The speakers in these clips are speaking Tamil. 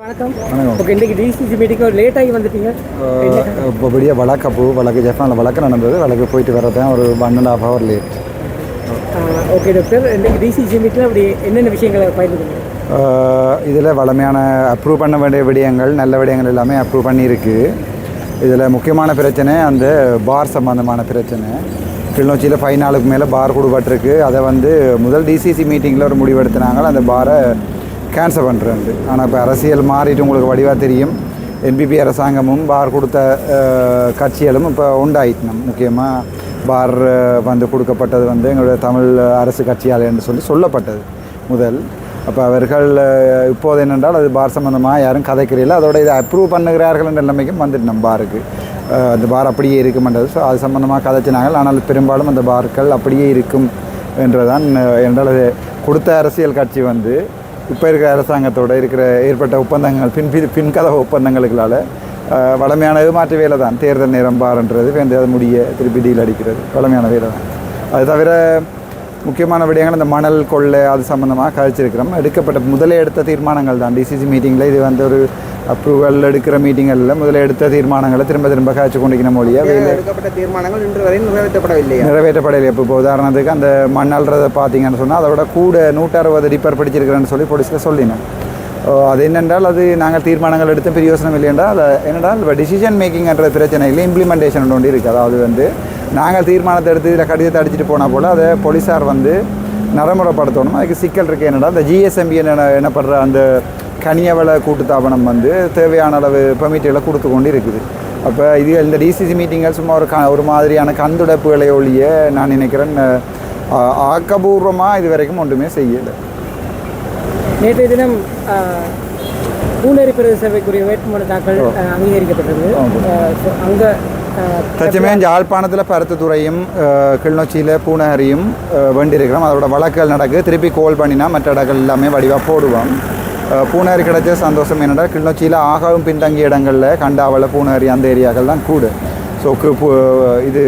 வணக்கம். ஓகே இன்றைக்கி டிசிசி மீட்டிங் ஒரு லேட் ஆகி வந்துட்டீங்க. இப்போ வழக்கு ஜப்பானில் வழக்கு நடந்தது. வழக்கு போயிட்டு வரதான் ஒரு one and half hour late okay doctor இன்றைக்கி டிசிசி மீட்டில் அப்படி என்னென்ன விஷயங்களை பயந்துக்கணும் இதில் வளமையான அப்ரூவ் பண்ண வேண்டிய விடயங்கள் நல்ல விடயங்கள் எல்லாமே அப்ரூவ் பண்ணியிருக்கு. இதில் முக்கியமான பிரச்சனை அந்த பார் சம்பந்தமான பிரச்சனை. கிளிநொச்சியில் ஃபைவ் நாளுக்கு மேலே பார் கொடுபட்டிருக்கு. அதை வந்து முதல் டிசிசி மீட்டிங்கில் ஒரு முடிவெடுத்தினாங்க அந்த பாரை கேன்சல் பண்ணுறது ஆனால் இப்போ அரசியல் மாறிட்டு உங்களுக்கு வடிவாக தெரியும். என்பிபி அரசாங்கமும் பார் கொடுத்த கட்சிகளும் இப்போ உண்டாயிட்டணும் முக்கியமாக பார் வந்து கொடுக்கப்பட்டது வந்து எங்களுடைய தமிழ் அரசு கட்சியால் என்று சொல்லி சொல்லப்பட்டது முதல். அப்போ அவர்கள் இப்போது என்னென்றால் அது பார் சம்மந்தமாக யாரும் கதைக்கிறீங்களா அதோட இதை அப்ரூவ் பண்ணுகிறார்கள் என்ற நிலைமைக்கும் வந்துட்டு நம்ம பாருக்கு. அந்த பார் அப்படியே இருக்குமென்றது. ஸோ அது சம்பந்தமாக கதைச்சினாங்க ஆனால் பெரும்பாலும் அந்த பார்கள் அப்படியே இருக்கும் என்றதான் என்றால் அது கொடுத்த அரசியல் கட்சி வந்து இப்போ இருக்கிற அரசாங்கத்தோடு இருக்கிற ஏற்பட்ட ஒப்பந்தங்கள் பின் பின் ஒப்பந்தங்களுக்களால் வளமையான ஏமாற்று வேலை தான். தேர்தல் நேரம் பாருன்றது வேண்டிய அது முடிய திருப்பி டீல் அடிக்கிறது. வளமையான வேலை தான். அது தவிர முக்கியமான விடயங்கள் இந்த மணல் கொள்ளை அது சம்மந்தமாக கழிச்சிருக்கிறோம். எடுக்கப்பட்ட முதலே எடுத்த தீர்மானங்கள் தான். டிசிசி மீட்டிங்கில் இது வந்து ஒரு அப்ரூவல் எடுக்கிற மீட்டிங்களில் முதல்ல எடுத்த தீர்மானங்களை திரும்ப திரும்ப கழிச்சு கொண்டிருக்கிற மொழியாக எடுக்கப்பட்ட தீர்மானங்கள் இன்று வரை நிறைவேற்றப்படவில்லையா? நிறைவேற்றப்படலை இப்போ இப்போ உதாரணத்துக்கு அந்த மண்ணல்றதை பார்த்தீங்கன்னு சொன்னால் அதோட கூட நூற்றறுபது ரிப்பர் பிடிச்சிருக்கிறேன்னு சொல்லி போலீஸில் சொல்லினோம் அது என்னென்றால் அது நாங்கள் தீர்மானங்கள் எடுத்து பிரயோசனம் இல்லை என்றால் அது என்னென்றால் இப்போ டிசிஷன் மேக்கிங்ன்ற பிரச்சனை இல்லை இம்ப்ளிமெண்டேஷன் ஒன்று இருக்குது அதாவது வந்து நாங்கள் தீர்மானத்தை எடுத்து இதில் கடிதத்தை அடிச்சுட்டு போனால் போல் அதை போலீஸார் வந்து நடைமுறைப்படுத்தணும். அதுக்கு சிக்கல் இருக்குது என்னடா இந்த ஜிஎஸ்எம்பி என்ன என்னப்படுற அந்த கனியவள கூட்டுத்தாபனம் வந்து தேவையான அளவு பெர்மிட்டுகளை கொடுத்து கொண்டு இருக்குது அப்போ இது இந்த டிசிசி மீட்டிங்கள் சும்மா ஒரு க ஒரு மாதிரியான கண்துடைப்புகளை ஒழிய நான் நினைக்கிறேன் ஆக்கபூர்வமாக இது வரைக்கும் ஒன்றுமே செய்யலை. நேற்றைய தினம் பூனேரி பிரதேச சபைக்குரிய வேட்புமனு தாக்கல் அங்கீகரிக்கப்பட்டது அங்கே தச்சமயம் யாழ்ப்பாணத்தில் பருத்துத்துறையும் கிளிநொச்சியில் பூனகரியும் வேண்டியிருக்கிறோம். அதோட வழக்குகள் நடக்குது. திருப்பி கோல் பண்ணினா மற்ற இடங்கள் எல்லாமே வடிவாக போடுவோம் பூனாரி கிடைச்ச சந்தோஷம் என்னடா? கிளிநொச்சியில் ஆகாவும் பின்தங்கிய இடங்களில் கண்டாவள பூனேரி அந்த ஏரியாக்கள் தான் கூடு. ஸோ இது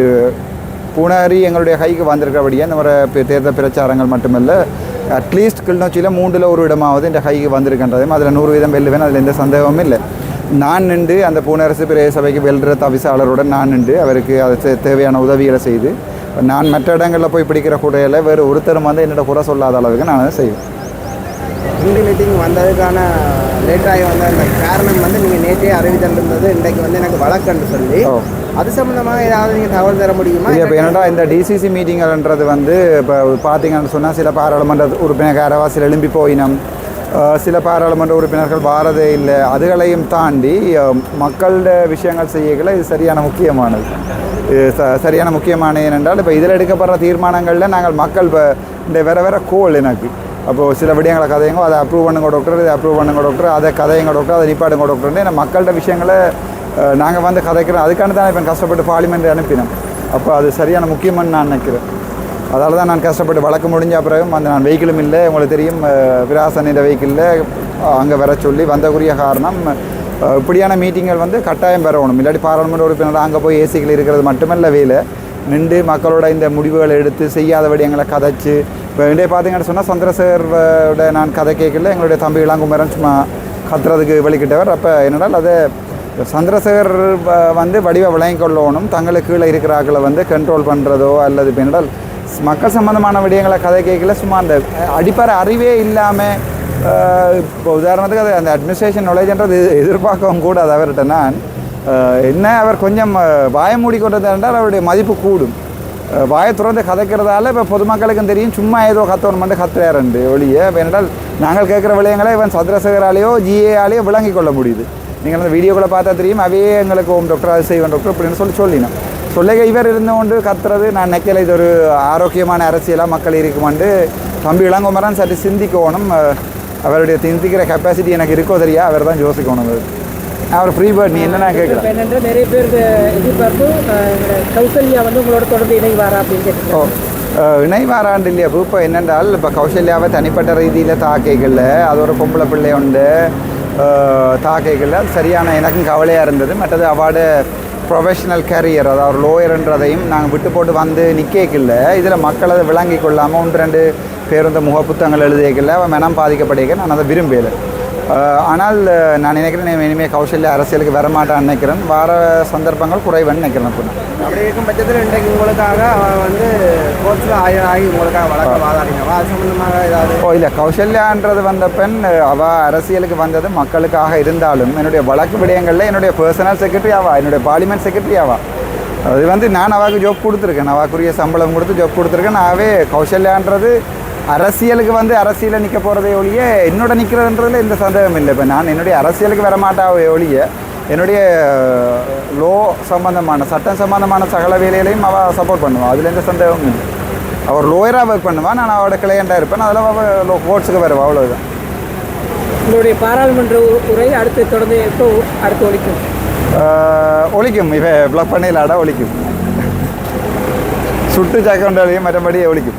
பூனாரி எங்களுடைய கைக்கு வந்திருக்கிறபடியே இந்த மாதிரி தேர்தல் பிரச்சாரங்கள் மட்டுமல்ல அட்லீஸ்ட் கிளிநொச்சியில் மூன்றில் ஒரு இடமாவது இந்த கைக்கு வந்திருக்கின்றதையும் அதில் நூறு வீதம் வெல்லுவேன் அதில் எந்த சந்தேகமும் இல்லை. நான் நின்று அந்த பூனரசு பிரதேச சபைக்கு வெல்ற தவிசாளருடன் நான் நின்று அவருக்கு அது தேவையான உதவிகளை செய்து நான் மற்ற இடங்களில் போய் பிடிக்கிற குறையில் வேறு ஒருத்தரும் வந்து என்னோட குறை சொல்லாத அளவுக்கு நான் அதை செய்வேன். இன்று மீட்டிங் வந்ததுக்கான லேட்டாகி வந்த அந்த காரணம் வந்து நீங்கள் நேற்றே அறிவித்திருந்தது. இன்றைக்கு வந்து எனக்கு வழக்குன்னு சொல்லி. அது சம்பந்தமாக ஏதாவது நீங்கள் தகவல் தர முடியுமா? இப்போ என்னடா இந்த டிசிசி மீட்டிங்கள்ன்றது வந்து இப்போ பார்த்தீங்கன்னு சொன்னால் சில பாராளுமன்ற உறுப்பினர் அரைவாசியில் எழும்பி போயினம். சில பாராளுமன்ற உறுப்பினர்கள் வாரதே இல்லை. அதுகளையும் தாண்டி மக்களோட விஷயங்கள் செய்யல இது சரியான முக்கியமானது. சரியான முக்கியமான ஏனென்றால் இப்போ இதில் எடுக்கப்படுற தீர்மானங்களில் நாங்கள் மக்கள் இப்போ இந்த வேற வேற கோல் எனக்கு. அப்போது சில விடயங்களை கதையுங்க அதை அப்ரூவ் பண்ணுங்க டாக்டர் இதை அப்ரூவ் பண்ணுங்க டாக்டர் அதை கதையுங்க டாக்டர் அதை நிப்பாடுங்க டாக்டர்னு நம்ம மக்கள்கிட்ட விஷயங்களை நாங்கள் வந்து கதைக்கிறோம். அதுக்கான தான் இப்போ கஷ்டப்பட்டு பார்லிமெண்ட் அனுப்பினோம். அப்போ அது சரியான முக்கியம்னு நான் நினைக்கிறேன். அதால் தான் நான் கஷ்டப்பட்டு வழக்கு முடிஞ்ச பிறகும் அந்த நான் வெஹிக்கிளும் இல்லை உங்களுக்கு தெரியும் விராசனிட வெஹிக்கிளில் அங்கே வர சொல்லி வந்தக்குரிய காரணம் இப்படியான மீட்டிங்கள் வந்து கட்டாயம் பெறணும். இல்லாட்டி பாராளுமன்ற உறுப்பினர் அங்கே போய் ஏசிகள் இருக்கிறது மட்டுமல்ல வேலை. நின்று மக்களோட இந்த முடிவுகளை எடுத்து செய்யாத விடயங்களை கதைச்சு இப்போ இன்றைய பார்த்தீங்கன்னு சொன்னால் சந்திரசேகரோட நான் கதை கேட்கல. எங்களுடைய தம்பி இளங்குமரன் சும்மா கத்துறதுக்கு வெளிக்கிட்டவர் அப்போ என்னடால் அதை சந்திரசேகர் வந்து வடிவ விளங்கிக் கொள்ளணும். தங்களுக்கு கீழே இருக்கிறாக்களை வந்து கண்ட்ரோல் பண்ணுறதோ அல்லது இப்போ என்னடால் மக்கள் சம்மந்தமான விடயங்களை கதை கேட்கல. சும்மா அந்த அடிப்படை அறிவே இல்லாமல் இப்போ உதாரணத்துக்கு அது அந்த அட்மினிஸ்ட்ரேஷன் நாலேஜ்ன்றது எதிர்பார்க்கவும் கூட அது அவர்கிட்ட நான் என்ன அவர் கொஞ்சம் அஹ், மூடி மூடிக்கொண்டது என்றால் அவருடைய மதிப்பு கூடும். வாயை திறந்து கதைக்கிறதால இப்போ பொதுமக்களுக்கும் தெரியும். சும்மா ஏதோ கத்தவன் மட்டும் கத்துறாருண்டு ஒழிய இப்ப என்னடால் நாங்கள் கேட்குற விளையங்களை இவன் சந்திரசேகராலேயோ ஜிஏஆலேயோ விளங்கி கொள்ள முடியுது. நீங்கள் அந்த வீடியோக்களை பார்த்தா தெரியும் அவையே எங்களுக்கு ஓம் டாக்டர் அது செய்வன் டாக்டர் அப்படின்னு சொல்லி சொல்லினோம். சொல்லுங்க இவர் இருந்து கொண்டு கத்துறது நான் நினைக்கல இது ஒரு ஆரோக்கியமான அரசியலாக மக்கள் இருக்குமாண்டு. தம்பி இளங்குமரன் சற்று சிந்திக்கணும். அவருடைய சிந்திக்கிற கெப்பாசிட்டி எனக்கு இருக்கோ தெரியா? அவர் தான் யோசிக்கணும். அது. அவர் ஃப்ரீ பேர்ட் நீ என்ன கேட்கலாம் இப்போ என்னென்ற நிறைய பேர் எதிர்பார்ப்பு கௌசல்யா வந்து உங்களோட தொடர்ந்து இணைவாரா அப்படின்னு அஹ், இணைவாராண்டு இல்லையா இப்போ என்னென்றால் இப்போ கௌசல்யாவை தனிப்பட்ட ரீதியில் தாக்கைகளில் அது ஒரு பொம்பளை பிள்ளை உண்டு. தாக்கைகளில் அது சரியான எனக்கும் கவலையாக இருந்தது. மற்றது அவார்டு ப்ரொஃபஷனல் கேரியர் அதாவது லோயர்ன்றதையும் நாங்கள் விட்டு போட்டு வந்து நிற்கல இதில் மக்கள் அதை விளங்கி கொள்ளாமல் ஒன்று ரெண்டு பேர் இந்த முகப்புத்தகங்கள் எழுதியக்கல அவன் மனம் பாதிக்கப்படையக்க நான் அதை விரும்பலை ஆனால் நான் நினைக்கிறேன் இனிமேல் கௌசல்யா அரசியலுக்கு வரமாட்டான்னு நினைக்கிறேன். வர சந்தர்ப்பங்கள் குறைவுன்னு நினைக்கிறேன் இப்போ. அப்படி இருக்கும் பட்சத்தில் இன்றைக்கு உங்களுக்காக வந்து கோர்ட்ஸில் ஆஜராகி உங்களுக்காக வழக்க வாதாடினவா? அது சம்பந்தமாக ஏதாவது ஓ இல்லை. கௌசல்யான்றது வந்த பெண் அவ அரசியலுக்கு வந்தது மக்களுக்காக இருந்தாலும் என்னுடைய வழக்கு விடயங்களில் என்னுடைய பர்சனல் செக்ரட்டரி ஆவா? என்னுடைய பார்லிமெண்ட் செக்ரட்டரி ஆவா? அது வந்து நான் அவாவுக்கு ஜாப் கொடுத்துருக்கேன். அவாக்குரிய சம்பளம் கொடுத்து ஜாப் கொடுத்துருக்கேன். நாவே கௌசல்யான்றது அரசியலுக்கு வந்து அரசியலில் நிற்க போகிறதே ஒழிய என்னோட நிற்கிறதுன்றதுல எந்த சந்தேகம் இல்லை. இப்போ நான் என்னுடைய அரசியலுக்கு வர மாட்டாவே ஒழிய என்னுடைய லோ சம்பந்தமான சட்டம் சம்பந்தமான சகல வேலைகளையும் அவள் சப்போர்ட் பண்ணுவாள் அதில் எந்த சந்தேகமும் இல்லை. அவர் லோயராக ஒர்க் பண்ணுவான் நான் அவரோட கிளையண்டாக இருப்பேன். அதில் அவள் கோர்ட்ஸுக்கு வருவா. அவ்வளோதான் உங்களுடைய பாராளுமன்ற உரை அடுத்து தொடர்ந்து எப்போ அடுத்து ஒழிக்கும் ஆஹ், ஒலிக்கும். இவ ப்ளக் பண்ணிடலாடா ஒலிக்கும். சுட்டு சாக்கொண்டாலையும் மற்றபடி ஒலிக்கும்.